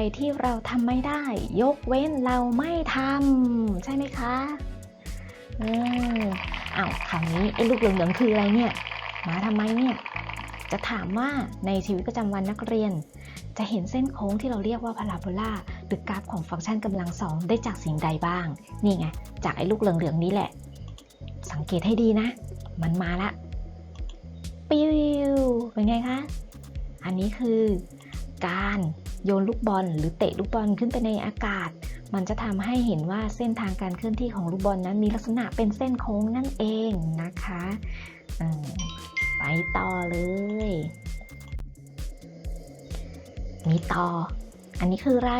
ไม่มีสิ่งใดที่เราทำไม่ได้ ยกเว้นเราไม่ทำใช่ไหมคะเอออ้าวคราวนี้ไอ้ลูกเหลืองๆคืออะไรเนี่ยมาทำไมเนี่ยจะถามว่าในชีวิตประจำวันนักเรียน จะเห็นเส้นโค้งที่เราเรียกว่าพาราโบลาหรือกราฟของฟังก์ชันกำลังสองได้จากสิ่งใดบ้าง นี่ไง จากไอ้ลูกเหลืองๆนี้แหละ สังเกตให้ดีนะ มันมาละปิวเป็นไงคะ อันนี้คือการ โยนลูกบอล หรือเตะลูกบอลขึ้นไปในอากาศ มันจะทำให้เห็นว่าเส้นทางการเคลื่อนที่ของลูกบอลนั้นมีลักษณะเป็นเส้นโค้งนั่นเองนะคะไปต่อเลย มีต่อ อันนี้คือไร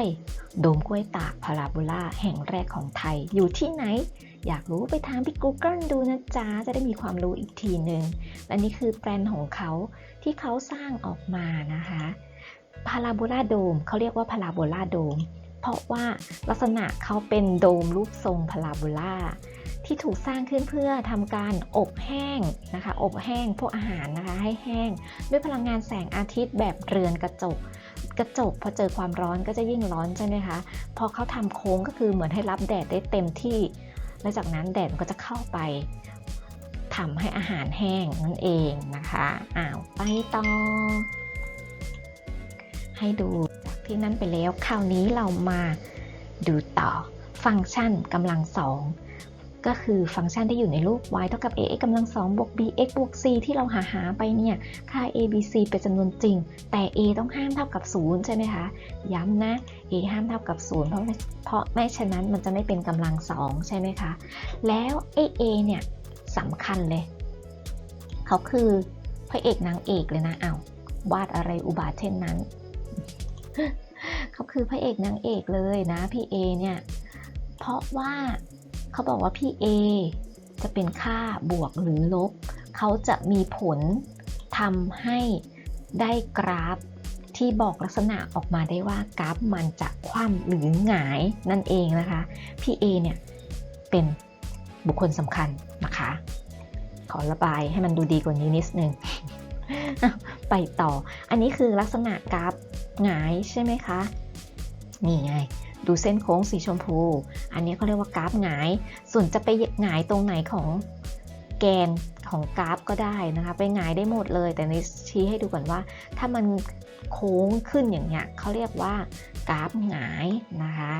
โดมกล้วยตากพาราโบลาแห่งแรกของไทยอยู่ที่ไหน อยากรู้ไปถามพี่ Google ดูนะจ๊ะ จะได้มีความรู้อีกทีหนึ่งและนี่คือแปลนของเขาที่เขาสร้างออกมานะคะ พาราโบลาโดมเขาเรียกว่าพาราโบลาโดม เพราะว่าลักษณะเขาเป็นโดมรูปทรงพาราโบลาที่ถูกสร้างขึ้นเพื่อทำการอบแห้งนะคะ อบแห้งพวกอาหารนะคะให้แห้ง ด้วยพลังงานแสงอาทิตย์แบบเรือนกระจก กระจกพอเจอความร้อนก็จะยิ่งร้อนใช่ไหมคะพอเขาทำโค้งก็คือเหมือนให้รับแดดได้เต็มที่ และจากนั้นแดดมันก็จะเข้าไปทำให้อาหารแห้งนั่นเองนะคะอ้าวไปต่อ ให้ดูจากที่นั่นไปแล้ว คราวนี้เรามาดูต่อฟังก์ชันกำลังสองก็คือฟังก์ชันที่อยู่ในรูป y เท่ากับ ax กำลังสองบวก bx บวก c ที่เราหาหาไปเนี่ย ค่า a b c เป็นจำนวนจริง แต่ a ต้องห้ามเท่ากับ 0 ใช่ไหมคะ ย้ำนะ a ห้ามเท่ากับ 0 เพราะเพราะไม่ฉะนั้นมันจะไม่เป็นกำลังสองใช่ไหมคะ แล้วไอ a เนี่ยสำคัญเลย เขาคือพระเอกนางเอกเลยนะอ้าววาดอะไรอุบาทเช่นนั้น เขาคือพระเอกนางเอกเลยนะพี่เอเนี่ย เพราะว่าเขาบอกว่าพี่เอจะเป็นค่าบวกหรือลบ เขาจะมีผลทำให้ได้กราฟที่บอกลักษณะออกมาได้ว่ากราฟมันจะคว่ำหรือหงายนั่นเองนะคะ พี่เอเนี่ยเป็นบุคคลสำคัญนะคะ ขอระบายให้มันดูดีกว่านี้นิดนึง ไปต่อ อันนี้คือลักษณะกราฟ หงายใช่ไหมคะ นี่ไง ดูเส้นโค้งสีชมพู อันนี้เขาเรียกว่ากราฟหงาย ส่วนจะไปหงายตรงไหนของแกนของกราฟก็ได้นะคะ ไปหงายได้หมดเลย แต่ในชี้ให้ดูก่อนว่า ถ้ามันโค้งขึ้นอย่างเงี้ยเขาเรียกว่ากราฟหงายนะคะ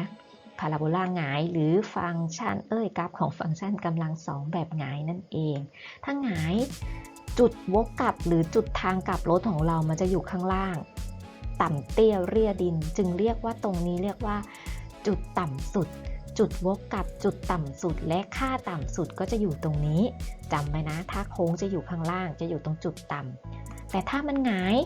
พาราโบลาหงายหรือฟังก์ชันเอ้ยกราฟของฟังก์ชันกำลังสองแบบหงายนั่นเอง ถ้าหงายจุดวกกลับหรือจุดทางกลับรถของเรามันจะอยู่ข้างล่าง ต่ำเตี้ยเรียดิน จึงเรียกว่าตรงนี้เรียกว่า จุดต่ำสุด จุดวกกับจุดต่ำสุด และค่าต่ำสุดก็จะอยู่ตรงนี้จำไว้นะ ถ้าโค้งจะอยู่ข้างล่างจะอยู่ตรงจุดต่ำแต่ถ้ามันหงาย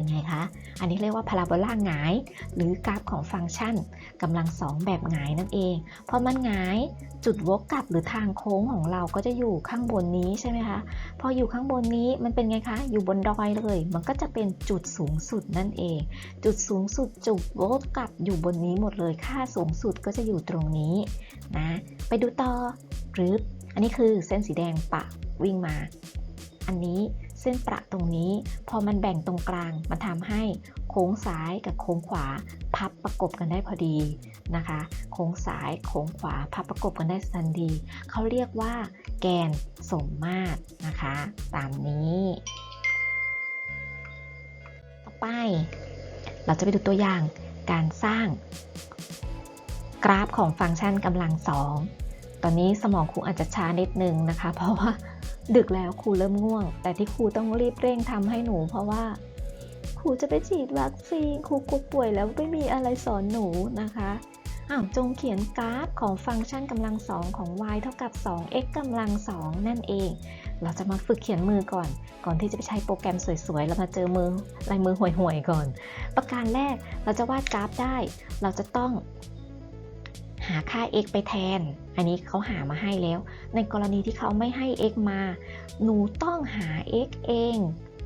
เป็นไงคะ อันนี้เรียกว่าพาราโบลาหงาย หรือกราฟของฟังก์ชันกำลังสองแบบหงายนั่นเอง พอมันหงายจุดวกกลับหรือทางโค้งของเราก็จะอยู่ข้างบนนี้ใช่ไหมคะ พออยู่ข้างบนนี้มันเป็นไงคะ อยู่บนดอยเลย มันก็จะเป็นจุดสูงสุดนั่นเอง จุดสูงสุดจุดวกกลับอยู่บนนี้หมดเลย ค่าสูงสุดก็จะอยู่ตรงนี้นะ ไปดูต่อหรืออันนี้คือเส้นสีแดงปะวิ่งมา อันนี้ เส้นประตรงนี้ พอมันแบ่งตรงกลางมันทำให้โค้งซ้ายกับโค้งขวาพับประกบกันได้พอดีนะคะ โค้งซ้ายโค้งขวาพับประกบกันได้ทันดีเขาเรียกว่าแกนสมมาตรนะคะ ตามนี้ ต่อไป เราจะไปดูตัวอย่างการสร้าง กราฟของฟังก์ชันกำลังสองตอนนี้สมองครูอาจจะช้านิดนึงนะคะ เพราะว่า ดึกแล้วครูเริ่มง่วง แต่ที่ครูต้องรีบเร่งทำให้หนู เพราะว่าครูจะไปฉีดวัคซีนครูกลัวป่วยแล้วไม่มีอะไรสอนหนูนะคะอ้าวจงเขียนกราฟของฟังก์ชันกำลังสองของ y เท่ากับ 2x กำลังสองนั่นเอง เราจะมาฝึกเขียนมือก่อน ก่อนที่จะไปใช้โปรแกรมสวยๆ เรามาเจอมือลายมือห่วยๆก่อน ประการแรกเราจะวาดกราฟได้ เราจะต้อง หาค่า x ไปแทน อันนี้เขาหามาให้แล้ว ในกรณีที่เขาไม่ให้ x มา หนูต้องหา x เอง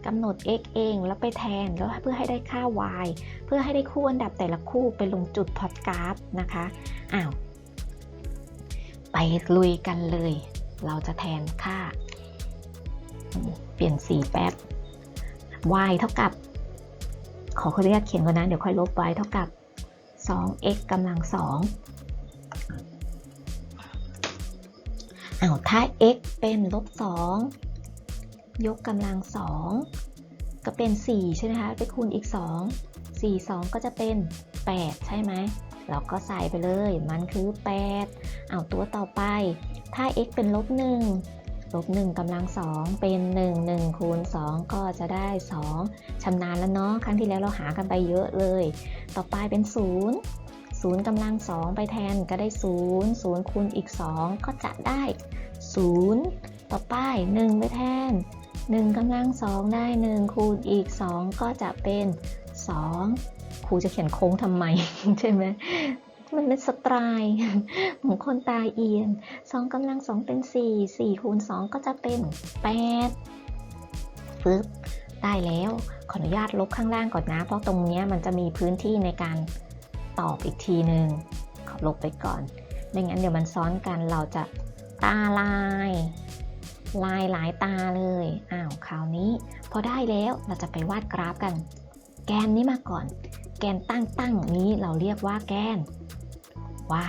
กำหนด x เองแล้วไปแทนแล้วเพื่อให้ได้ค่า y เพื่อให้ได้คู่อันดับแต่ละคู่ไปลงจุดพอดกราฟนะคะอ้าวไปลุยกันเลย เราจะแทนค่า เปลี่ยนสีแป๊บ y เท่ากับ ขอขออนุญาตเขียนก่อนนะ เดี๋ยวค่อยลบไว้เท่ากับ 2x กำลัง2 อ้าวถ้า x เป็นลบ2ยกกำลัง 2 ก็เป็น 4 ใช่ไหมคะ ไปคูณอีก 2 4 2 ก็จะเป็น 8 ใช่ไหม เราก็ใส่ไปเลย มันคือ 8 เอาตัวต่อไป ถ้า x เป็นลบ1ลบ1กำลัง 2 เป็น 1 1คูณ2 ก็จะได้ 2ชำนาญแล้วเนาะ ครั้งที่แล้วเราหากันไปเยอะเลย ต่อไปเป็น 0 0กำลัง 2 ไปแทนก็ได้ 0 0คูณอีก 2 ก็จะได้ 0 ต่อไป 1 ไปแทน 1กำลัง 2 ได้ 1 คูณอีก 2 ก็จะเป็น 2 ครูจะเขียนโค้งทำไม ใช่ไหมมันเป็นสไตล์ของคนตาเอียน 2กำลัง 2 เป็น 4 4คูณ2 ก็จะเป็น 8ฟึบได้แล้ว ขออนุญาตลบข้างล่างก่อนนะ เพราะตรงนี้มันจะมีพื้นที่ในการ ตอบอีกทีหนึ่งขอลบไปก่อน ไม่งั้นเดี๋ยวมันซ้อนกันเราจะตาลาย ลายหลายตาเลย อ้าวคราวนี้ พอได้แล้วเราจะไปวาดกราฟกัน แกนนี้มาก่อน แกนตั้งตั้งนี้เราเรียกว่าแกน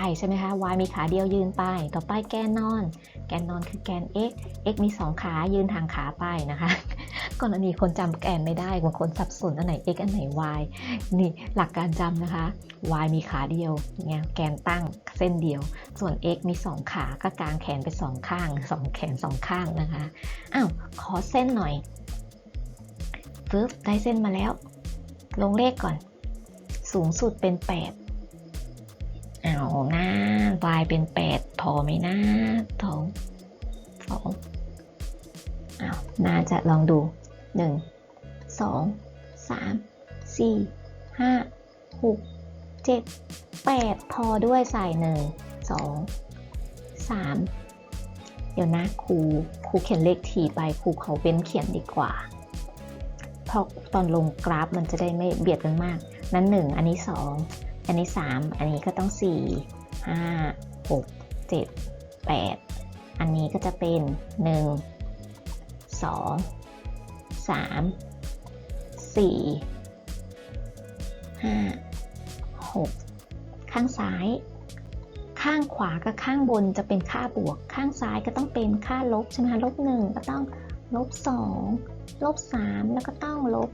y ใช่ไหมคะ y มีขาเดียวยืนไป ต่อไปแกนนอน แกนนอนคือแกน x x มี 2 ขายืนทางขาไปนะคะ ก่อนอันนี้คนจำแกนไม่ได้บางคนสับสนอันไหน x อันไหน y นี่หลักการจำนะคะ y มีขาเดียวเงี้ยแกนตั้งเส้นเดียว ส่วน x มี 2 ขาก็กางแขนไป 2 ข้าง 2 แขน 2 ข้างนะคะอ้าวขอเส้นหน่อยฟึบได้เส้นมาแล้ว ลงเลขก่อน สูงสุดเป็น 8เอาหน้า y เป็น 8 พอไหมนะสองสองอ้าวน่าจะลองดู 1 2 3 4 5 6 7 8 พอด้วยใส่ 1 2 3 เดี๋ยวนะครูครูเขียนเลขทีไปครูเขาเว้นเขียนดีกว่า เพราะตอนลงกราฟมันจะได้ไม่เบียดกันมาก นั้น 1 อันนี้ 2 อันนี้ 3 อันนี้ก็ต้อง 4 5 6 7 8 อันนี้ก็จะเป็น 1 2 3 4 5 6ข้างซ้าย ข้างขวากับข้างบนจะเป็นค่าบวก ข้างซ้ายก็ต้องเป็นค่าลบใช่ไหมคะลบ1ก็ต้องลบ2ลบ3แล้วก็ต้องลบ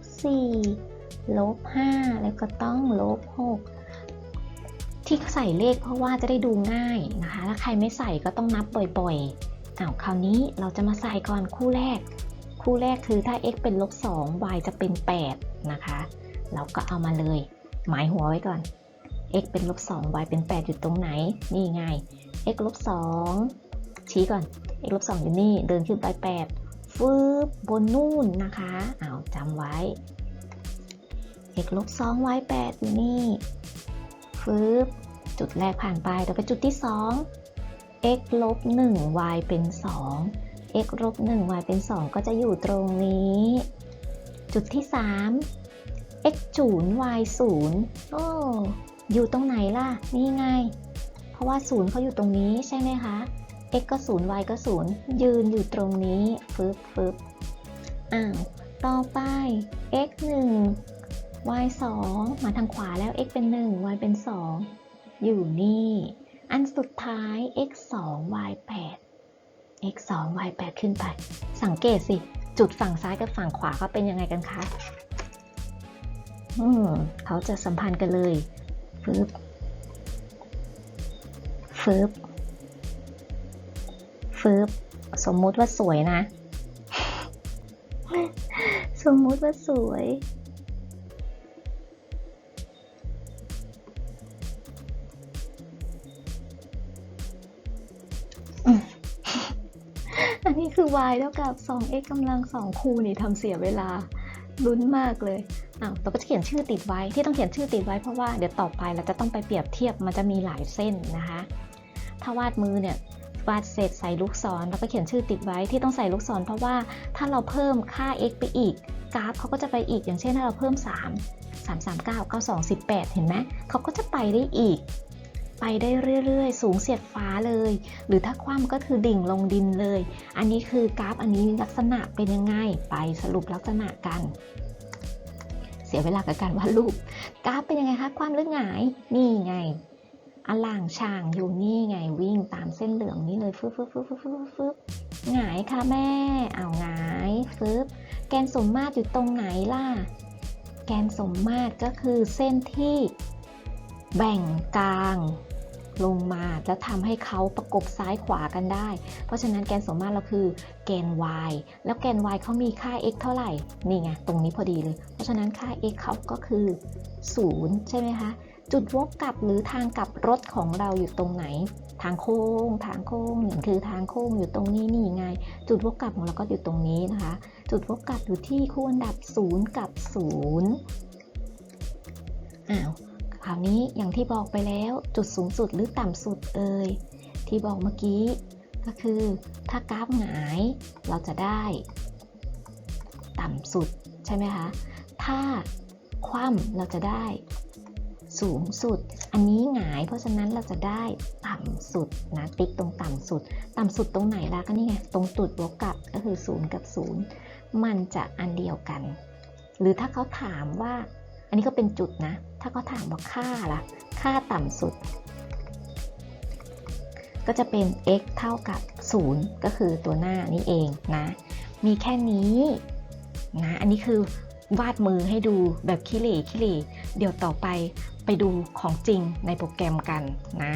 4ลบ5แล้วก็ต้องลบ6ที่ใส่เลขเพราะว่าจะได้ดูง่ายนะคะ ถ้าใครไม่ใส่ก็ต้องนับบ่อยๆอ้าวคราวนี้เราจะมาใส่ก่อนคู่แรก คู่แรกคือถ้า x เป็นลบ2 y จะเป็น 8 นะคะ เราก็เอามาเลย หมายหัวไว้ก่อน x เป็นลบ2 y เป็น 8 อยู่ตรงไหน นี่ไง x ลบ2ชี้ก่อน x ลบ2อยู่นี่ เดินขึ้นไป 8 ฟืบบนนู่นนะคะอ้าวจำไว้ x ลบ2 y 8 อยู่นี่ฟืบจุดแรกผ่านไปต่อไปจุดที่ 2 x ลบ1 y เป็น 2 x ลบ1 y เป็น 2 ก็จะอยู่ตรงนี้ จุดที่ 3 x 0 y 0โอ้อยู่ตรงไหนล่ะ นี่ไง เพราะว่า 0เขาอยู่ตรงนี้ใช่ไหมคะ x ก็ 0 y ก็ 0 ยืนอยู่ตรงนี้ ฟึบฟึบอ้าว ต่อไป x 1 y 2 มาทางขวาแล้ว x เป็น 1 y เป็น 2 อยู่นี่ อันสุดท้าย x 2 y 8 x 2 y 8ขึ้นไป สังเกตสิ จุดฝั่งซ้ายกับฝั่งขวาเขาเป็นยังไงกันคะอืมเขาจะสัมพันธ์กันเลยฟึบฟึบฟึบสมมุติว่าสวยนะ สมมุติว่าสวย y เท่ากับ 2x กำลัง 2 คูนี่ทำเสียเวลาลุ้นมากเลยอ้าวเราก็จะเขียนชื่อติดไว้ที่ต้องเขียนชื่อติดไว้เพราะว่าเดี๋ยวต่อไปเราจะต้องไปเปรียบเทียบมันจะมีหลายเส้นนะคะ ถ้าวาดมือเนี่ยวาดเสร็จใส่ลูกศรแล้วก็เขียนชื่อติดไว้ที่ต้องใส่ลูกศร เพราะว่าถ้าเราเพิ่มค่า x ไปอีก กราฟเขาก็จะไปอีกอย่างเช่นถ้าเราเพิ่ม 3 3 3 9 9 2 18 เห็นไหมเขาก็จะไปได้อีก ไปได้เรื่อยๆ สูงเสียดฟ้าเลย หรือถ้าคว่ำก็คือดิ่งลงดินเลย อันนี้คือกราฟอันนี้ลักษณะเป็นยังไง ไปสรุปลักษณะกัน เสียเวลากับการวาดรูป กราฟเป็นยังไงคะ ความหรือหงาย นี่ไงอล่างช่างอยู่นี่ไงวิ่งตามเส้นเหลืองนี้เลยฟึบฟึบฟึบฟึบฟึบฟึบหงายค่ะแม่ เอาหงายฟึบแกนสมมาตรอยู่ตรงไหนล่ะ แกนสมมาตรก็คือเส้นที่แบ่งกลาง ลงมาแล้วทำให้เขาประกบซ้ายขวากันได้ เพราะฉะนั้นแกนสมมาตรเราคือแกน y แล้วแกน y เขามีค่า x เท่าไหร่ นี่ไง ตรงนี้พอดีเลย เพราะฉะนั้นค่า x เขาก็คือ 0 ใช่ไหมคะ จุดวกกลับหรือทางกลับรถของเราอยู่ตรงไหน ทางโค้ง ทางโค้งนี่คือทางโค้งอยู่ตรงนี้นี่ไง จุดวกกลับของเราก็อยู่ตรงนี้นะคะ จุดวกกลับอยู่ที่คู่อันดับ 0 กับ 0อ้าว คราวนี้อย่างที่บอกไปแล้วจุดสูงสุดหรือต่ำสุดเอ่ยที่บอกเมื่อกี้ ก็คือถ้ากราฟหงายเราจะได้ ต่ำสุดใช่ไหมคะ ถ้าคว่ำเราจะได้ สูงสุด อันนี้หงาย เพราะฉะนั้นเราจะได้ต่ำสุดนะติ๊กตรงต่ำสุด ต่ำสุดตรงไหนล่ะก็นี่ไงตรงจุดบวกกับก็คือ 0 กับ 0 มันจะอันเดียวกัน หรือถ้าเขาถามว่า อันนี้ก็เป็นจุดนะ ถ้าเขาถามว่าค่าล่ะ ค่าต่ำสุด ก็จะเป็น x เท่ากับ 0 ก็คือตัวหน้านี่เองนะ มีแค่นี้นะ อันนี้คือวาดมือให้ดูแบบขี้เหร่ขี้เหร่เดี๋ยวต่อไปไปดูของจริงในโปรแกรมกันนะ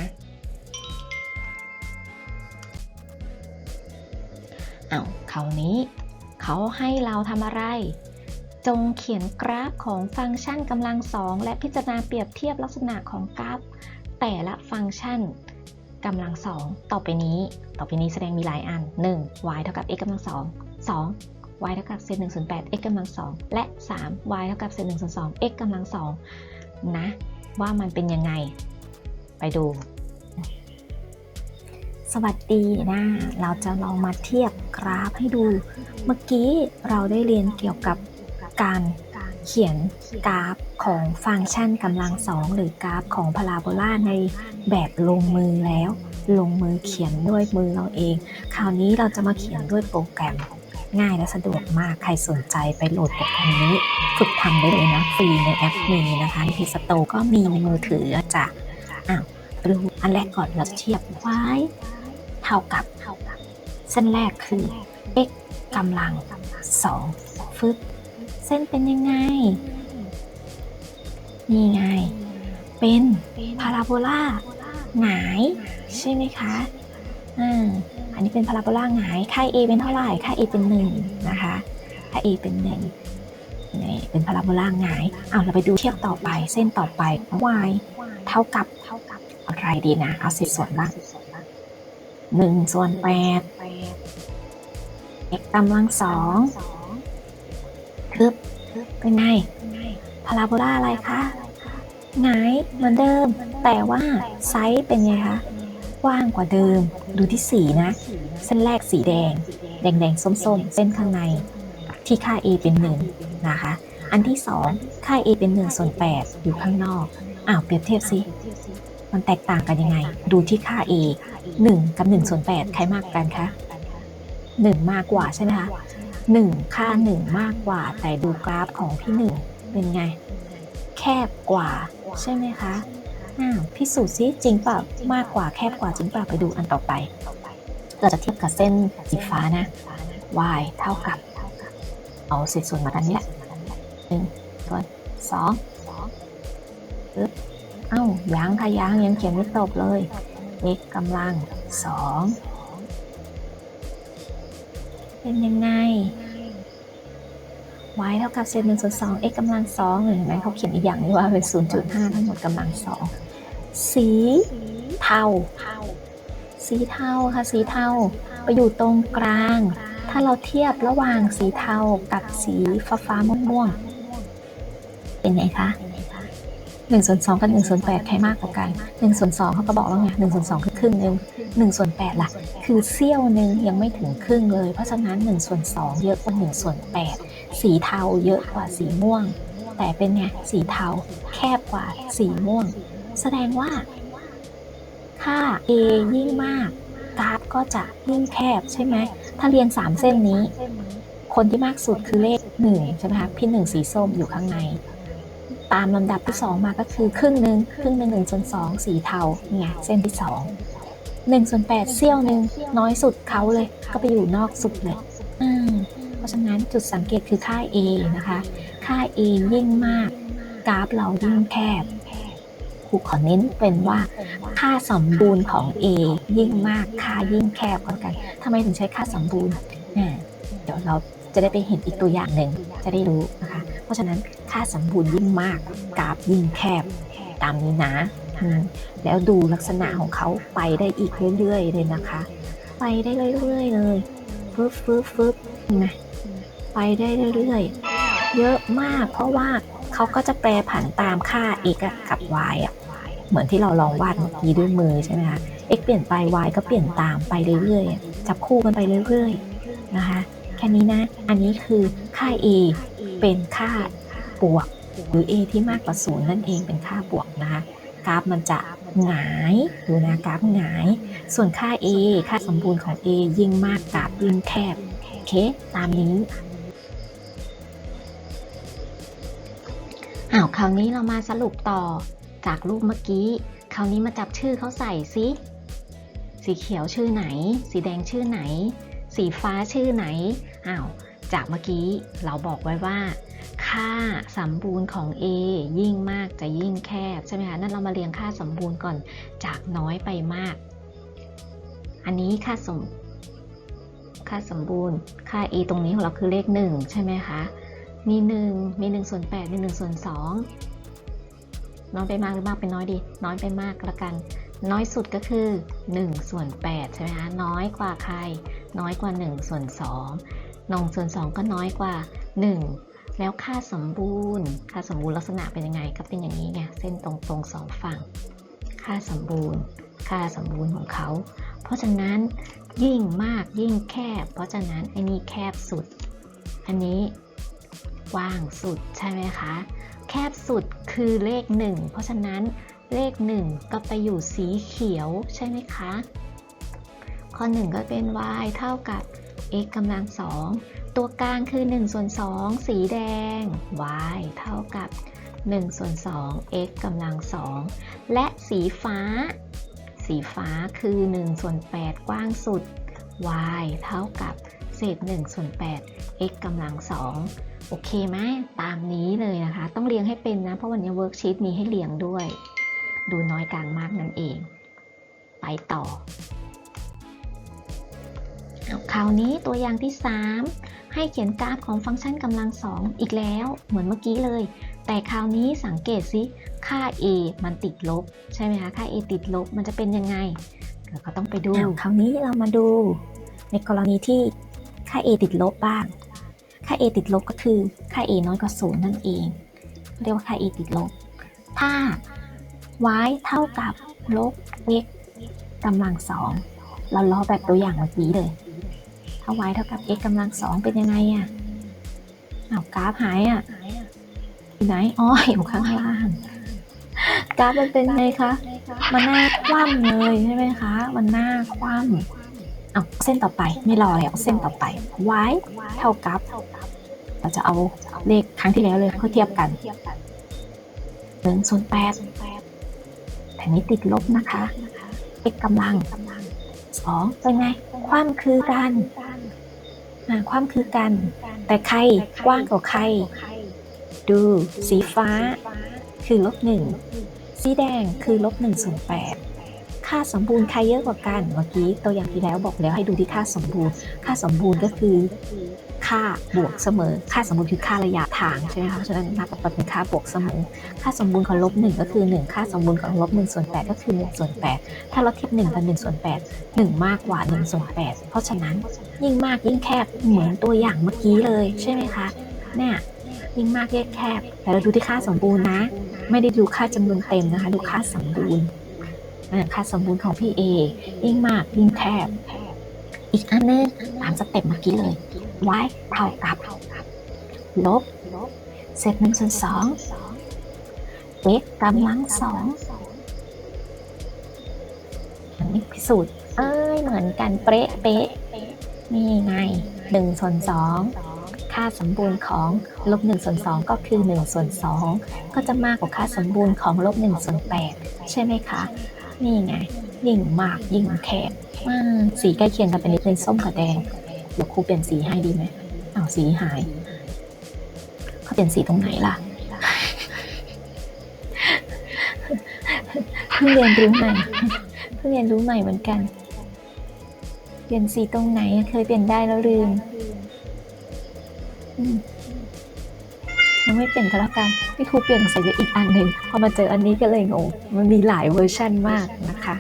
เอาคราวนี้ เขาให้เราทำอะไร จงเขียนกราฟของฟังก์ชันกำลังสองและพิจารณาเปรียบเทียบลักษณะของกราฟ แต่ละฟังก์ชันกำลังสองต่อไปนี้ ต่อไปนี้แสดงมีหลายอัน 1 y เท่ากับ x กำลังสอง 2 y เท่ากับเศษ1ส่วน8 x กำลังสองและ 3 y เท่ากับเศษ1ส่วน2 x กำลังสองนะ ว่ามันเป็นยังไง ไปดู สวัสดีนะ เราจะลองมาเทียบกราฟให้ดู เมื่อกี้เราได้เรียนเกี่ยวกับ การเขียนกราฟของฟังก์ชันกำลังสองหรือกราฟของพาราโบลาในแบบลงมือแล้ว ลงมือเขียนด้วยมือเราเอง คราวนี้เราจะมาเขียนด้วยโปรแกรมง่ายและสะดวกมากใครสนใจไปโหลดโปรแกรมนี้ ฝึกทำได้เลยนะ ฟรีในแอปมีนะคะในพีสโตก็มีในมือถือจ้ะอ้าวดูอันแรกก่อนเราจะเทียบไว้ เท่ากับเส้นแรกคือ x กำลังสองฟึบ เส้นเป็นยังไง นี่ไง เป็นพาราโบลาหงาย ใช่ไหมคะอ่าอันนี้เป็นพาราโบลาหงาย ค่า a เป็นเท่าไหร่ ค่า a เป็น1นะคะ ค่า a เป็น1นี่เป็นพาราโบลาหงายเอาเราไปดูเทียบต่อไป เส้นต่อไป y เท่ากับอะไรดีนะ เอาสิบส่วนบ้างหนึ่งส่วนแปด x กำลังสองคือ เป็นไงพาราโบลาอะไรคะหงายเหมือนเดิม แต่ว่าไซส์เป็นไงคะกว้างกว่าเดิม ดูที่สีนะ เส้นแรกสีแดง แดงแดงๆส้มๆ เส้นข้างในที่ค่า a เป็นหนึ่งนะคะ อันที่สองค่า a เป็นหนึ่งส่วนแปดอยู่ข้างนอกอ้าวเปรียบเทียบสิมันแตกต่างกันยังไง ดูที่ค่า a 1 กับ1ส่วน8ใครมากกันคะ1 มากกว่าใช่ไหมคะ 1 ค่า 1 มากกว่า แต่ดูกราฟของพี่ 1 เป็นไง แคบกว่า ใช่ไหมคะอ้าวพิสูจน์ซิจริงเปล่ามากกว่าแคบกว่าจริงเปล่าไปดูอันต่อไป เราจะเทียบกับเส้นสีฟ้านะ y เท่ากับ เอาเศษส่วนมากันนี้แหละหนึ่งส่วนสองปึ๊บเอ้ายังค่ะยังยังเขียนไม่ตกเลย x กำลังสอง เป็นยังไง y เท่ากับเศษหนึ่งส่วนสอง x กำลังสองเห็นไหมเขาเขียนอีกอย่างนี้ว่าเป็นศูนย์จุดห้าทั้งหมดกำลังสองสีเทาสีเทาค่ะสีเทาไปอยู่ตรงกลาง ถ้าเราเทียบระหว่างสีเทากับสีฟ้าฟ้าม่วงเป็นไงคะ หนึ่งส่วนสองกับหนึ่งส่วนแปดใครมากกว่ากันหนึ่งส่วนสองเขาก็บอกแล้วไงหนึ่งส่วนสองคือครึ่งหนึ่งหนึ่งส่วนแปดล่ะ คือเสี้ยวนึงยังไม่ถึงครึ่งเลย เพราะฉะนั้นหนึ่งส่วนสองเยอะกว่าหนึ่งส่วนแปดสีเทาเยอะกว่าสีม่วง แต่เป็นไงสีเทาแคบกว่าสีม่วง แสดงว่า ค่า a ยิ่งมากกราฟก็จะยิ่งแคบใช่ไหม ถ้าเรียน 3 เส้นนี้ คนที่มากสุดคือเลข1ใช่ไหมคะพี่1สีส้มอยู่ข้างใน ตามลำดับที่ 2 มาก็คือครึ่งหนึ่งครึ่งหนึ่งหนึ่งส่วนสองสีเทานี่ไงเส้นที่2 1ส่วน8เสี้ยวหนึ่งน้อยสุดเขาเลย ก็ไปอยู่นอกสุดเลยอืมเพราะฉะนั้นจุดสังเกตคือค่า A นะคะ ค่า A ยิ่งมาก กราฟเรายิ่งแคบครูขอเน้นเป็นว่า ค่าสมบูรณ์ของ A ยิ่งมากค่ายิ่งแคบกันกันทำไมถึงใช้ค่าสมบูรณ์อ่าเดี๋ยวเราจะได้ไปเห็นอีกตัวอย่างหนึ่งจะได้รู้นะคะ เพราะฉะนั้นค่าสมบูรณ์ยิ่งมากกราฟยิ่งแคบตามนี้นะ แล้วดูลักษณะของเขาไปได้อีกเรื่อยๆเลยนะคะ ไปได้เรื่อยๆเลยฟึบฟึบฟึบนไหมไปได้เรื่อยๆ เยอะมากเพราะว่าเขาก็จะแปรผันตามค่า x อกับ y อะเหมือนที่เราลองวาดเมื่อกี้ด้วยมือใช่ไหมคะ x เปลี่ยนไป y ก็เปลี่ยนตามไปเรื่อยๆ จับคู่กันไปเรื่อยๆ นะคะ แค่นี้นะ อันนี้คือค่า a เป็นค่าบวก หรือ a ที่มากกว่าศูนย์นั่นเองเป็นค่าบวกนะคะกราฟมันจะหงายดูนะกราฟหงาย ส่วนค่า a ค่าสมบูรณ์ของ a ยิ่งมากกราฟยิ่งแคบโอเคตามนี้อ้าวคราวนี้เรามาสรุปต่อจากรูปเมื่อกี้ คราวนี้มาจับชื่อเขาใส่สิสีเขียวชื่อไหน สีแดงชื่อไหน สีฟ้าชื่อไหนอ้าว จากเมื่อกี้เราบอกไว้ว่า ค่าสมบูรณ์ของ A ยิ่งมากจะยิ่งแคบใช่ไหมคะนั่นเรามาเรียงค่าสมบูรณ์ก่อนจากน้อยไปมาก อันนี้ค่าสมค่าสมบูรณ์ค่า a ตรงนี้ของเราคือเลข 1 ใช่ไหมคะ มี 1 มี 1 ส่วน 8 มี 1 ส่วน 2 น้อยไปมากหรือมากไปน้อยดี น้อยไปมากละกัน น้อยสุดก็คือ 1 ส่วน 8 ใช่ไหมคะ น้อยกว่าใคร น้อยกว่า 1 ส่วน 2 1ส่วน2 ก็น้อยกว่า 1 แล้วค่าสมบูรณ์ ค่าสมบูรณ์ลักษณะเป็นยังไงก็เป็นอย่างนี้ไงเส้นตรงตรงๆสองฝั่ง ค่าสมบูรณ์ ค่าสมบูรณ์ของเขา เพราะฉะนั้นยิ่งมากยิ่งแคบ เพราะฉะนั้นไอ้นี่แคบสุด อันนี้กว้างสุดใช่ไหมคะ แคบสุดคือเลข 1 เพราะฉะนั้นเลข 1 ก็ไปอยู่สีเขียวใช่ไหมคะ ข้อ 1 ก็เป็น y เท่ากับ x กำลัง2ตัวกลางคือ1ส่วน2สีแดง y เท่ากับ1ส่วน2 x กำลัง2และสีฟ้า สีฟ้าคือ1ส่วน8กว้างสุด y เท่ากับเศษ1ส่วน8 x กำลัง2โอเคไหมตามนี้เลยนะคะ ต้องเรียงให้เป็นนะ เพราะวันนี้เวิร์กชีตมีให้เรียงด้วย ดูน้อยกลางมากนั่นเอง ไปต่อ คราวนี้ตัวอย่างที่ 3 ให้เขียนกราฟของฟังก์ชันกำลังสองอีกแล้วเหมือนเมื่อกี้เลย แต่คราวนี้สังเกตสิค่า a มันติดลบ ใช่ไหมคะค่า a ติดลบมันจะเป็นยังไงเราก็ต้องไปดูคราวนี้เรามาดู ในกรณีที่ค่า a ติดลบบ้าง ค่า a ติดลบก็คือค่า a น้อยกว่าศูนย์นั่นเอง เรียกว่าค่า a ติดลบ ถ้า y เท่ากับลบ x กำลังสองเราล้อแบบตัวอย่างเมื่อกี้เลย ถ้า y เท่ากับ x กำลังสองเป็นยังไงอะอ้าวกราฟหายอะอยู่ไหนอ๋ออยู่ข้างล่าง กราฟมันเป็นไงคะ มันหน้าคว่ำเลยใช่ไหมคะ มันหน้าคว่ำเอาเส้นต่อไปไม่รอแล้วเส้นต่อไป y เท่ากับ เราจะเอาเลขครั้งที่แล้วเลยเขาเทียบกันหนึ่งส่วนแปดแถวนี้ติดลบนะคะ x กำลังสองเป็นไง ความคือกันอ่า ความคือกัน แต่ใครกว้างกว่าใคร ดู สีฟ้า คือลบหนึ่งสีแดงคือลบ1ส่วน8ค่าสมบูรณ์ใครเยอะกว่ากัน เมื่อกี้ตัวอย่างที่แล้วบอกแล้วให้ดูที่ค่าสมบูรณ์ ค่าสมบูรณ์ก็คือ ค่าบวกเสมอ ค่าสมบูรณ์คือค่าระยะทางใช่ไหมคะเพราะฉะนั้นนับเป็นค่าบวกเสมอ ค่าสมบูรณ์ของลบ1ก็คือ 1 ค่าสมบูรณ์ของลบ1ส่วน8ก็คือ1ส่วน8ถ้าเราเทียบ1กับ1ส่วน8 1 มากกว่า1ส่วน8เพราะฉะนั้นยิ่งมากยิ่งแคบเหมือนตัวอย่างเมื่อกี้เลยใช่ไหมคะเนี่ยยิ่งมากยิ่งแคบ แต่เราดูที่ค่าสมบูรณ์นะ ไม่ได้ดูค่าจำนวนเต็มนะคะดูค่าสมบูรณ์ค่าสมบูรณ์ของพี่ A ยิ่งมากยิ่งแคบ อีกอันนึงตามสเต็ปเมื่อกี้เลย y เท่ากับ ลบเศษหนึ่งส่วนสอง x กำลังสองอันนี้พิสูจน์เอ้ยเหมือนกันเป๊ะเป๊ะนี่ไงหนึ่งส่วนสองค่าสมบูรณ์ของลบ1ส่วน2ก็คือ1ส่วน2ก็จะมากกว่าค่าสมบูรณ์ของลบ1ส่วน8ใช่ไหมคะ นี่ไงยิ่งมากยิ่งแคบสีใกล้เคียงกันไปนิดนึงส้มกับแดง เดี๋ยวครูเปลี่ยนสีให้ดีไหมอ้าวสีหายเขาเปลี่ยนสีตรงไหนล่ะเพิ่งเรียนรู้ใหม่เพิ่งเรียนรู้ใหม่เหมือนกัน เปลี่ยนสีตรงไหนเคยเปลี่ยนได้แล้วลืมยังไม่เปลี่ยนก็แล้วกันพี่ครูเปลี่ยนใส่อีกอันหนึ่งพอมาเจออันนี้ก็เลยงงมันมีหลายเวอร์ชั่นมากนะคะ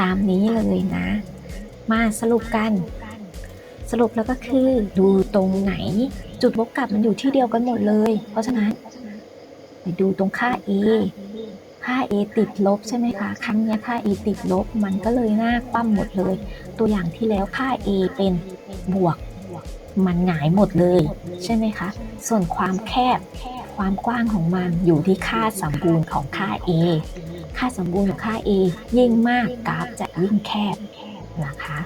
ตามนี้เลยนะ มาสรุปกัน สรุปแล้วก็คือดูตรงไหน จุดวกกลับมันอยู่ที่เดียวกันหมดเลย เพราะฉะนั้นไปดูตรงค่า a ค่า a ติดลบใช่ไหมคะ ครั้งนี้ค่า a ติดลบมันก็เลยหน้าคว่ำหมดเลย ตัวอย่างที่แล้วค่า a เป็นบวก มันหงายหมดเลย ใช่ไหมคะ ส่วนความแคบความกว้างของมันอยู่ที่ค่าสมบูรณ์ของค่า a ค่าสมบูรณ์ของค่า a ยิ่งมากกราฟจะยิ่งแคบ นะคะ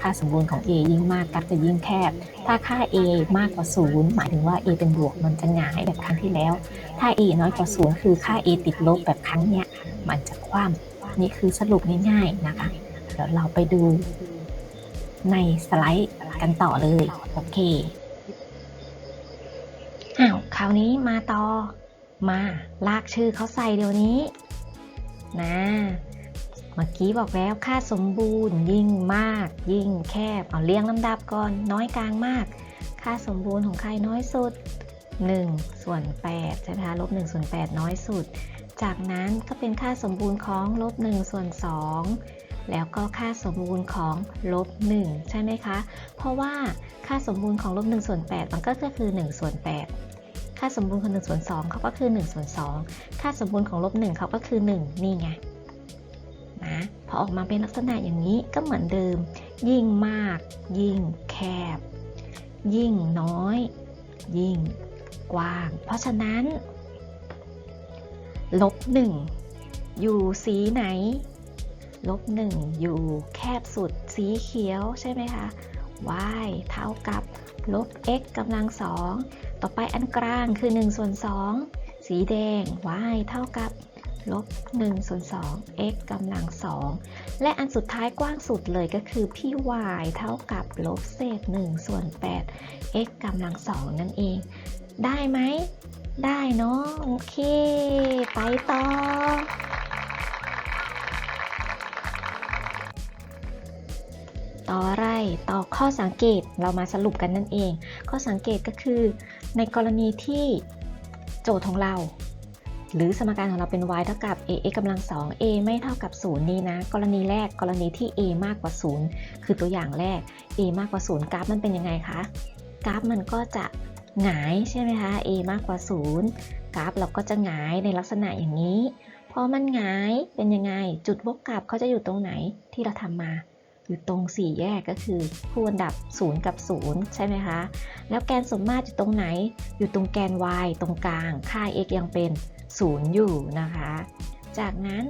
ค่าสมบูรณ์ของ a ยิ่งมากกราฟจะยิ่งแคบ ถ้าค่า a มากกว่า 0 หมายถึงว่า a เป็นบวกมันจะหงายแบบครั้งที่แล้ว ถ้า a น้อยกว่า 0 คือค่า a ติดลบแบบครั้งเนี้ยมันจะคว่ำนี่คือสรุปง่ายๆนะคะเดี๋ยวเราไปดูในสไลด์กันต่อเลยโอเคอ้าวคราวนี้มาต่อมาลากชื่อเขาใส่เดี๋ยวนี้นะ เมื่อกี้บอกแล้วค่าสมบูรณ์ ยิ่งมาก ยิ่งแคบ เอาเรียงลำดับก่อน น้อยกลางมาก ค่าสมบูรณ์ของใครน้อยสุด 1 ส่วน8ใช่ไหมคะลบ1ส่วน8น้อยสุด จากนั้นก็เป็นค่าสมบูรณ์ของลบ1ส่วน2 แล้วก็ค่าสมบูรณ์ของลบ1ใช่ไหมคะ เพราะว่าค่าสมบูรณ์ของลบ1ส่วน8มันก็คือ1ส่วน8ค่าสมบูรณ์ของ1ส่วน2เขาก็คือ1ส่วน2ค่าสมบูรณ์ของลบ1เขาก็คือ 1 นี่ไง นะพอออกมาเป็นลักษณะอย่างนี้ก็เหมือนเดิม ยิ่งมาก ยิ่งแคบ ยิ่งน้อย ยิ่งกว้าง เพราะฉะนั้นลบหนึ่งอยู่สีไหนลบหนึ่งอยู่แคบสุดสีเขียวใช่ไหมคะ y เท่ากับลบ x กำลังสองต่อไปอันกลางคือ1ส่วน2สีแดง y เท่ากับ ลบ1ส่วน2 x กำลังสองและอันสุดท้ายกว้างสุดเลยก็คือพี่ y เท่ากับลบเศษ1ส่วน8 x กำลังสองนั่นเอง ได้ไหม ได้เนาะโอเค ไปต่อ ต่ออะไร ต่อข้อสังเกตเรามาสรุปกันนั่นเอง ข้อสังเกตก็คือ ในกรณีที่โจทย์ของเรา หรือสมการของเราเป็น y เท่ากับ ax กำลัง 2 a ไม่เท่ากับ 0 นี่นะ กรณีแรกกรณีที่ a มากกว่า 0 คือตัวอย่างแรก a มากกว่า 0 กราฟมันเป็นยังไงคะ กราฟมันก็จะหงายใช่ไหมคะ a มากกว่า 0 กราฟเราก็จะหงายในลักษณะอย่างนี้ พอมันหงายเป็นยังไง จุดวกกลับเขาจะอยู่ตรงไหนที่เราทำมาอยู่ตรงสี่แยกก็คือคู่อันดับ 0 กับ 0 ใช่ไหมคะ แล้วแกนสมมาตรอยู่ตรงไหน อยู่ตรงแกน y ตรงกลาง ค่า x ยังเป็น 0อยู่นะคะ จากนั้น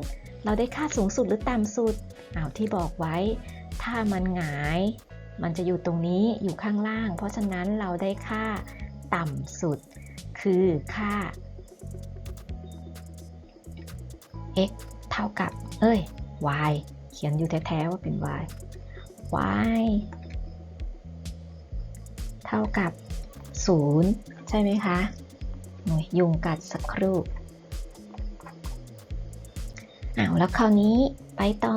เราได้ค่าสูงสุดหรือต่ำสุดเอาที่บอกไว้ ถ้ามันหงาย มันจะอยู่ตรงนี้อยู่ข้างล่าง เพราะฉะนั้นเราได้ค่าต่ำสุด คือค่า x เท่ากับ เอ้ย y เขียนอยู่แท้ๆว่าเป็น y y เท่ากับ 0 ใช่ไหมคะหน่วยยุงกัดสักครู่ อ้าวแล้วคราวนี้ไปต่อ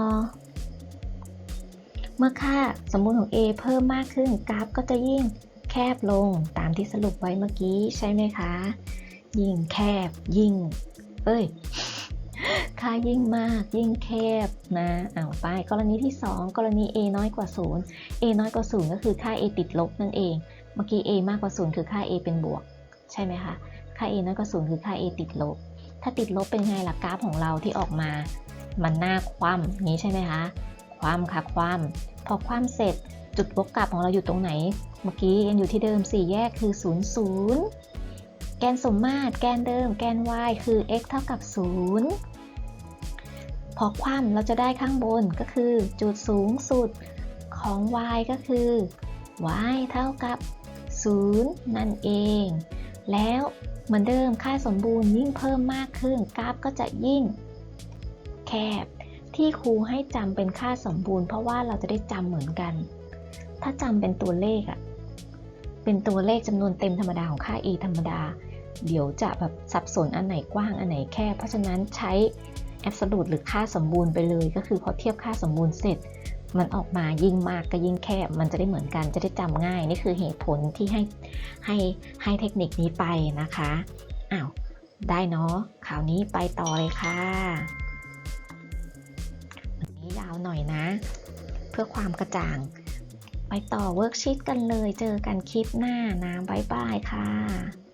เมื่อค่าสมมุติของ a เพิ่มมากขึ้นกราฟก็จะยิ่งแคบลงตามที่สรุปไว้เมื่อกี้ใช่ไหมคะ ยิ่งแคบยิ่ง เอ้ย ค่ายิ่งมากยิ่งแคบนะอ้าวไปกรณีที่ 2 กรณี a น้อยกว่า 0 a น้อยกว่า 0 ก็คือค่า a ติดลบนั่นเอง เมื่อกี้ a มากกว่า 0 คือค่า a เป็นบวก ใช่ไหมคะ ค่า a น้อยกว่า 0 คือค่า a ติดลบ ถ้าติดลบเป็นไงล่ะกราฟของเราที่ออกมา มันหน้าคว่ำนี้ใช่ไหมคะคว่ำค่ะคว่ำพอคว่ำเสร็จจุดวกกลับของเราอยู่ตรงไหน เมื่อกี้ยังอยู่ที่เดิม 4 แยกคือ 0 0 แกนสมมาตร แกนเดิม แกน y คือ x เท่ากับ 0 พอคว่ำเราจะได้ข้างบนก็คือจุดสูงสุดของ y ก็คือ y เท่ากับ 0 นั่นเอง แล้ว เหมือนเดิมค่าสมบูรณ์ยิ่งเพิ่มมากขึ้นกราฟก็จะยิ่ง แคบ ที่ครูให้จำเป็นค่าสมบูรณ์ เพราะว่าเราจะได้จำเหมือนกัน ถ้าจำเป็นตัวเลขอะเป็นตัวเลขจำนวนเต็มธรรมดาของค่า e ธรรมดา เดี๋ยวจะแบบสับสนอันไหนกว้างอันไหนแคบเพราะฉะนั้นใช้ absolute หรือค่าสมบูรณ์ไปเลย ก็คือพอเทียบค่าสมบูรณ์เสร็จ มันออกมายิ่งมากก็ยิ่งแคบ มันจะได้เหมือนกันจะได้จำง่าย นี่คือเหตุผลที่ให้ให้ให้เทคนิคนี้ไปนะคะอ้าวได้เนาะข่าวนี้ไปต่อเลยค่ะวันนี้ยาวหน่อยนะ เพื่อความกระจ่าง ไปต่อเวิร์กชีตกันเลย เจอกันคลิปหน้านะบ๊ายบายค่ะ